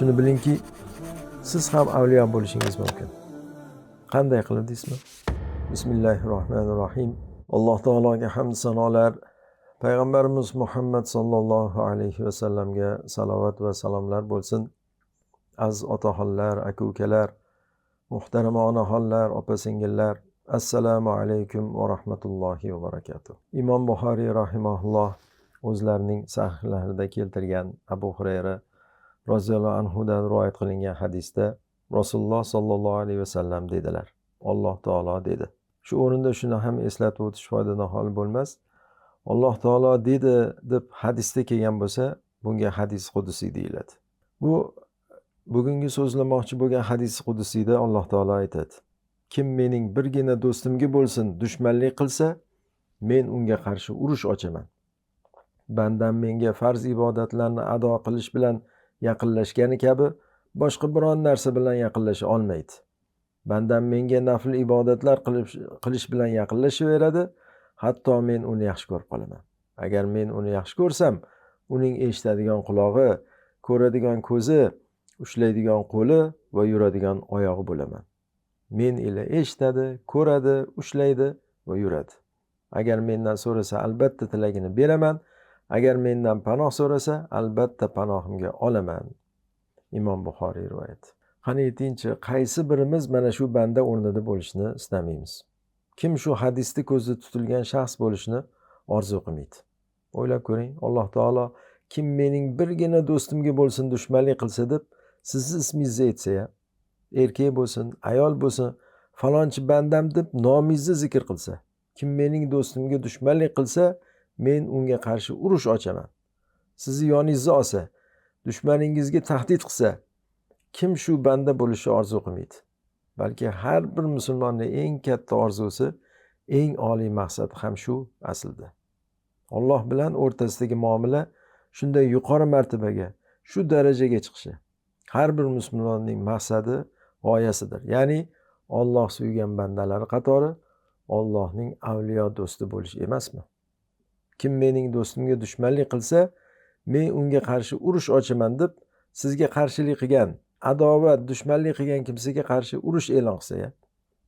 shuni bilingki siz ham avliyo bo'lishingiz mumkin. Qanday qilib deysizmi? Bismillahi rohmanir rohim alloh taologa hamd sanolar. Payg'ambarimiz muhammad sollallohu alayhi vasallamga salovat va salomlar bo'lsin. Aziz otaxonlar aka ukalar muhtarama onaxonlar opa singillar assalomu alaykum va rahmatullohi va barakatuh. Imom buxoriy rahimaulloh o'zlarining sahihlarida keltirgan abu hurayra roziyallohu anhudan rivoyat qilingan hadisda rasululloh sollallohu alayhi vasallam dedilar. Alloh taolo dedi. Shu o'rinda shuni ham eslatib o'tish foydadan bo'lmas. Alloh taolo dedi deb hadisda kelgan bo'lsa bunga hadis qudusiy deyiladi. Bu bugungi so'zlamoqchi bo'lgan hadis qudusiyda alloh taolo aytadi. Kim mening birgina do'stimga bo'lsin dushmanlik qilsa men unga qarshi urush ochaman. Bandam menga farz ibodatlarni ado qilish bilan yaqinlashgani kabi boshqa biron narsa bilan yaqinlasha olmaydi. Bandam menga nafl ibodatlar qilish bilan yaqinlashaveradi. Hatto men uni yaxshi ko'rib qolaman. Agar men uni yaxshi ko'rsam uning eshitadigan qulog'i ko'radigan ko'zi ushlaydigan qo'li va yuradigan oyog'i bo'laman. Men ila eshitadi ko'radi ushlaydi va yuradi. Agar mendan so'rasa albatta tilagini beraman. Agar mendan panoh so'rasa albatta panohimga olaman. Imom buxoriy rivoyati qani aytingchi qaysi birimiz mana shu banda o'rnida bo'lishni istamaymiz? Kim shu hadisni ko'zda tutilgan shaxs bo'lishni orzu qilmaydi? O'ylab ko'ring alloh taolo kim mening birgina do'stimga bo'lsin dushmanlik qilsa deb sizni ismingizni aytsa ya erkak bo'lsin ayol bo'lsin falonchi bandam deb nomingizni zikr qilsa kim mening do'stimga dushmanlik qilsa men unga qarshi urush ochaman. Sizni yoningizga olsa dushmaningizga tahdid qilsa kim shu banda bo'lishni orzu qilmaydi balki har bir musulmonni eng katta orzusi eng oliy maqsadi ham shu aslida. Olloh bilan o'rtasidagi muomala shunday yuqori martabaga shu darajaga chiqishi har bir musulmonning maqsadi g'oyasidir. Ya'ni olloh suygan bandalari qatori ollohning avliyo do'sti bo'lish emasmi? Kim mening do'stimga dushmanlik qilsa men unga qarshi urush ochaman deb sizga qarshilik qilgan adovat dushmanlik qilgan kimsaga qarshi urush e'lon qilsa ya.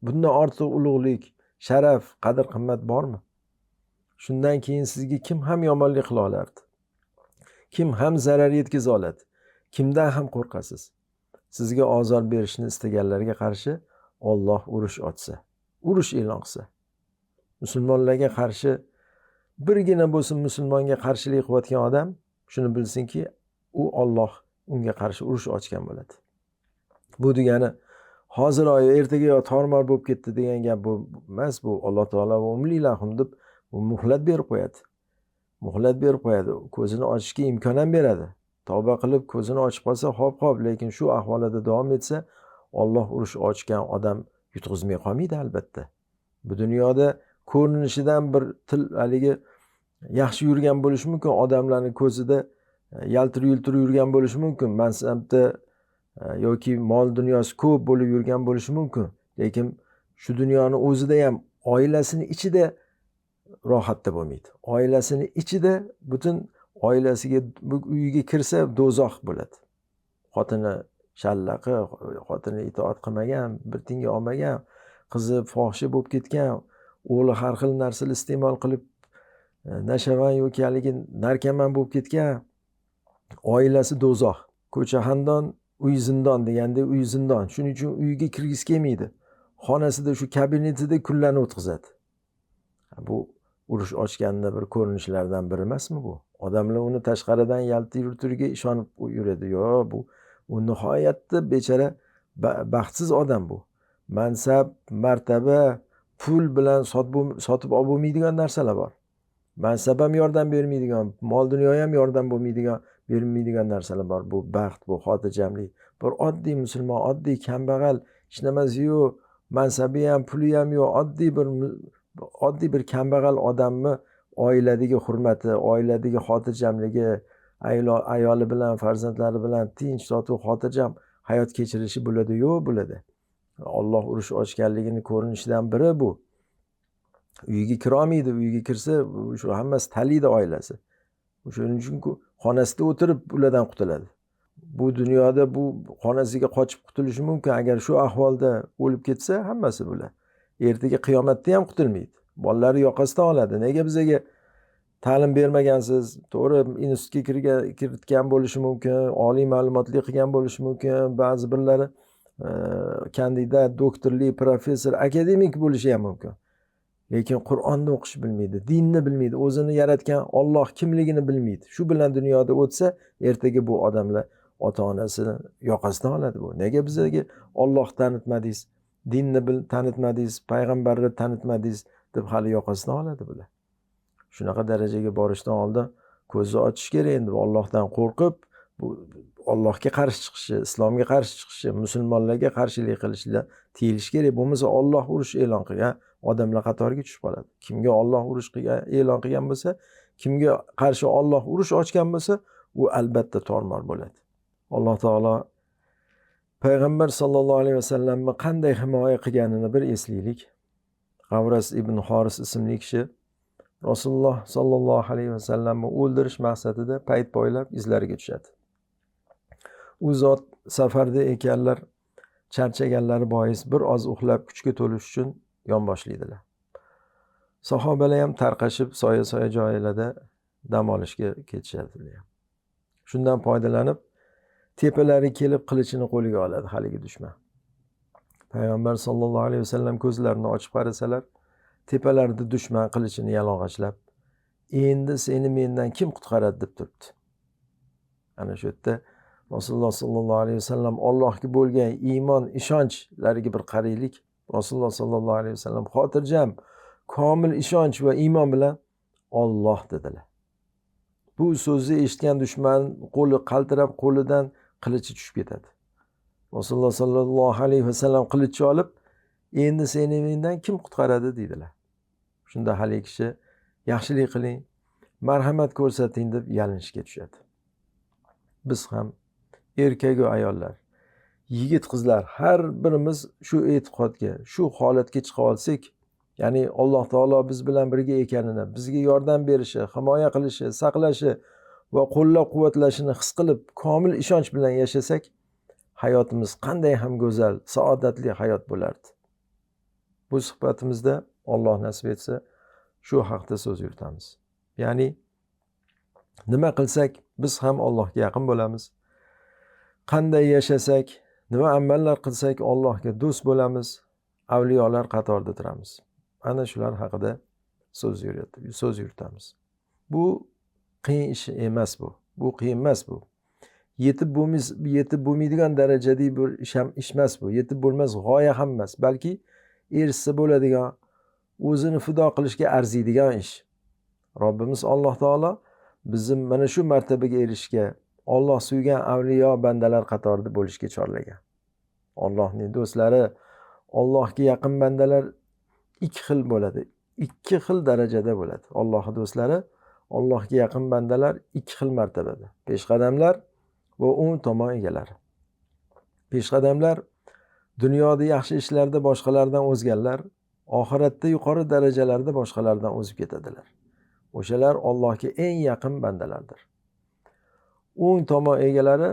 Bundan ortiq ulug'lik sharaf qadr qimmat bormi? Shundan keyin sizga kim ham yomonlik qila olardi? Kim ham zarar yetkaza oladi? Kimdan ham qo'rqasiz? Sizga ozor berishni istaganlarga qarshi olloh urush ochsa urush e'lon qilsa. Musulmonlarga qarshi birgina bo'lsin musulmonga qarshilik qilayotgan odam shuni bilsinki u olloh unga qarshi urush ochgan bo'ladi. Bu degani hozir oyi ertaga yo tormor bo'lib ketdi degan gap bu emas bu alloh taolo lahum deb muhlat berib qo'yadi. Muhlat berib qo'yadi ko'zini ochishga imkon ham beradi. Tavba qilib ko'zini ochib qolsa hop hop lekin shu ahvolida davom etsa olloh urush ochgan odam yutqizmay qolmaydi albatta. Bu dunyoda ko'rinishidan bir til haligi yaxshi yurgan bo'lishi mumkin. Odamlarni ko'zida e, yaltir yultir yurgan bo'lishi mumkin. Mansabda e, yoki mol dunyosi ko'p bo'lib yurgan bo'lishi mumkin. Lekin shu dunyoni o'zida ham oilasini ichida rohatda bo'lmaydi. Oilasini ichida butun oilasiga uyiga kirsa do'zax bo'ladi. Xotini shallaqi xotini itoat qilmagan bir tiyinga olmagan qizi fohisha bo'lib ketgan o'g'li har xil narsalar iste'mol qilib e, nashavand nashavan yoki haligi narkoman bo'lib ketgan oilasi do'zax ko'cha xandon uy zindon deganda uy zindon. Shuning uchun uyiga kirgisi kelmaydi. Xonasida shu kabinetida kunlarni o'tkazadi. Bu urush ochganni bir ko'rinishlaridan biri emasmi bu? Odamlar uni tashqaridan yalti turiga ishonib yuradi. Yo'q bu u nihoyatda bechara baxtsiz odam bu. Mansab martaba pul bilan sotib olib bo'lmaydigan narsalar bor. Mansab ham yordam bermaydigan mol dunyo ham yordam bo'lmaydigan bermaydigan narsalar bor. Bu baxt bu xotirjamlik bir oddiy musulmon oddiy kambag'al hech nimasi yo'q mansabi ham puli ham yo'q oddiy bir oddiy bir kambag'al odamni oiladagi hurmati oiladagi xotirjamligi ayoli bilan farzandlari bilan tinch totuv xotirjam hayot kechirishi bo'ladi yo'q bo'ladi. Olloh urush ochganligini ko'rinishidan biri bu. Uyiga kirolmaydi uyiga kirsa shu hammasi taliydi oilasi. O'shaning uchun xonasida o'tirib ulardan qutuladi. Bu dunyoda bu xonasiga qochib qutulishi mumkin. Agar shu ahvolda o'lib ketsa hammasi bular ertaga qiyomatda ham qutulmaydi bolalari yoqasidan oladi. Nega bizaga ta'lim bermagansiz? To'g'ri institutga kiritgan bo'lishi mumkin oliy ma'lumotli qilgan bo'lishi mumkin. Ba'zi birlari kandidat doktorlik professor akademik bo'lishi ham mumkin. Lekin qur'onni o'qish bilmaydi dinni bilmaydi o'zini yaratgan olloh kimligini bilmaydi. Shu bilan dunyoda o'tsa ertaga bu odamlar ota onasini yoqasidan oladi bu. Nega bizaga olloh tanitmadingiz dinni tanitmadingiz payg'ambarni tanitmadingiz deb hali yoqasidan oladi bular. Shunaqa darajaga borishdan oldin ko'zni ochish kerak endi. Ollohdan qo'rqib bu ollohga qarshi chiqishi islomga qarshi chiqishi musulmonlarga qarshilik qilishdan tiyilish kerak bo'lmasa olloh urush e'lon qilgan odamlar qatoriga tushib qoladi kimga olloh urush qilgan e'lon qilgan bo'lsa kimga qarshi olloh urush ochgan bo'lsa u albatta tormor bo'ladi alloh taolo payg'ambar sollallohu alayhi vasallamni qanday himoya qilganini bir eslaylik g'avras ibn xoris ismli kishi rasululloh sollallohu alayhi vasallamni o'ldirish maqsadida payt poylab izlariga tushadi u zot safarda ekanlar charchaganlari bois bir oz uxlab kuchga to'lish uchun yonboshlaydilar. Sahobalar ham tarqashib soya soya joylarda dam olishga ketishadi shundan foydalanib tepalari kelib qilichini qo'liga oladi haligi dushman. Payg'ambar sollallohu alayhi vasallam ko'zlarini ochib qarasalar tepalarida dushman qilichini yalang'ochlab endi seni mendan kim qutqaradi? deb turibdi. Ana shu yerda rasululloh sollallohu alayhi vasallam allohga bo'lgan iymon ishonchlariga bir qaraylik rasululloh sollallohu alayhi vasallam xotirjam komil ishonch va iymon bilan olloh dedilar. Bu so'zni eshitgan dushman qo'li qaltirab qo'lidan qilichi tushib ketadi. Rasululloh sollallohu alayhi vasallam qilichni olib endi seni mendan kim qutqaradi? deydilar. Shunda haligi kishi yaxshilik qiling marhamat ko'rsating deb yalinishga tushadi. Biz ham erkagu ayollar. Yigit qizlar har birimiz shu e'tiqodga shu holatga chiqa olsak ya'ni alloh taolo biz bilan birga ekanini bizga yordam berishi himoya qilishi saqlashi va qo'llab quvvatlashini his qilib komil ishonch bilan yashasak hayotimiz qanday ham go'zal saodatli hayot bo'lardi. Bu suhbatimizda olloh nasib etsa shu haqda so'z yuritamiz. Ya'ni nima qilsak biz ham allohga yaqin bo'lamiz qanday yashasak nima amallar qilsak allohga do'st bo'lamiz avliyolar qatorida turamiz. Ana shular haqida so'z so'z yuritamiz. Bu qiyin ish emas bu bu qiyin emas bu. Yetib bo'lmas yetib bo'lmaydigan darajadagi bir ish ham ish emas bu. Yetib bo'lmas g'oya ham emas balki erishsa bo'ladigan o'zini fido qilishga arziydigan ish. Robbimiz alloh taolo bizni mana shu martabaga erishishga olloh suygan avliyo bandalar qatorida bo'lishga chorlagan. Ollohning do'stlari ollohga yaqin bandalar ikki xil bo'ladi ikki xil darajada bo'ladi. Ollohni do'stlari ollohga yaqin bandalar ikki xil martabada. Peshqadamlar va o'ng tomon egalari. Peshqadamlar dunyoda yaxshi ishlarda boshqalardan o'zganlar oxiratda yuqori darajalarda boshqalardan o'zib ketadilar. O'shalar ollohga eng yaqin bandalardir. O'ng tomon egalari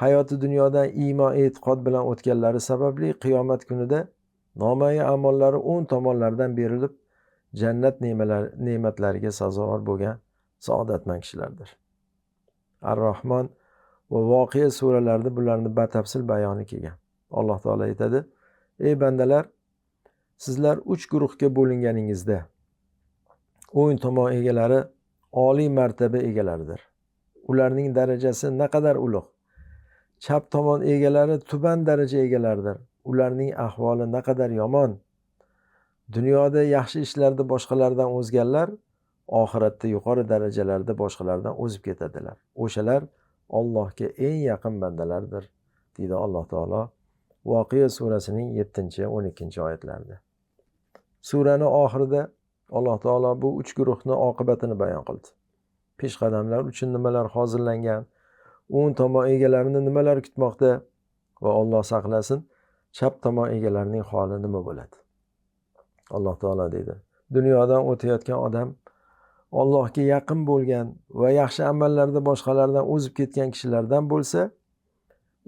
hayoti dunyodan iymon e'tiqod bilan o'tganlari sababli qiyomat kunida nomayi amollari o'ng tomonlaridan berilib jannat ne'matlariga sazovor bo'lgan saodatmand kishilardir. Ar rohmon va voqea suralarida bularni batafsil bayoni kelgan. Alloh taolo aytadi ey bandalar sizlar uch guruhga bo'linganingizda o'ng tomon egalari oliy martaba egalaridir. Ularning darajasi naqadar ulug' chap tomon egalari tuban daraja egalaridir. Ularning ahvoli naqadar yomon? Dunyoda yaxshi ishlarda boshqalardan o'zganlar oxiratda yuqori darajalarda boshqalardan o'zib ketadilar. O'shalar ollohga eng yaqin bandalardir deydi alloh taolo voqea surasining yettinchi o'n ikkinchi oyatlarida. Surani oxirida alloh taolo bu uch guruhni oqibatini bayon qildi. Peshqadamlar uchun nimalar hozirlangan? O'ng tomon egalarini nimalar kutmoqda? Va olloh saqlasin chap tomon egalarining holi nima bo'ladi? Alloh taolo deydi dunyodan o'tayotgan odam ollohga yaqin bo'lgan va yaxshi amallarda boshqalardan o'zib ketgan kishilardan bo'lsa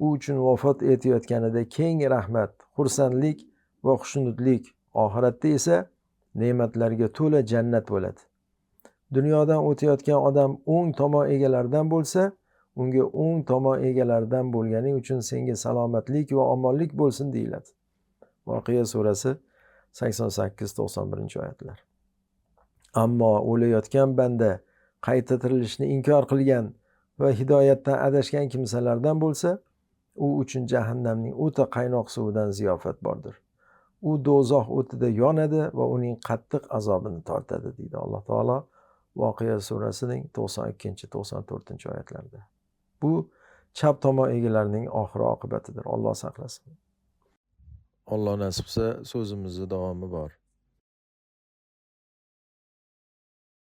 u uchun vafot etayotganida keng rahmat xursandlik va xushnudlik oxiratda esa ne'matlarga to'la jannat bo'ladi. Dunyodan o'tayotgan odam o'ng tomon egalaridan bo'lsa unga o'ng tomon egalaridan bo'lganing uchun senga salomatlik va omonlik bo'lsin deyiladi. Voqea surasi sakson sakkiz to'qson birinchi oyatlar. Ammo o'layotgan banda qayta tirilishni inkor qilgan va hidoyatdan adashgan kimsalardan bo'lsa u uchun jahannamning o'ta qaynoq suvidan ziyofat bordir. U do'zax o'tida yonadi va uning qattiq azobini tortadi deydi alloh taolo. Voqea surasining to'qson ikkinchi to'qson to'rtinchi oyatlarida. Bu chap tomon egalarining oxiri oqibatidir. Olloh saqlasin. Alloh nasib qilsa so'zimizni davomi bor.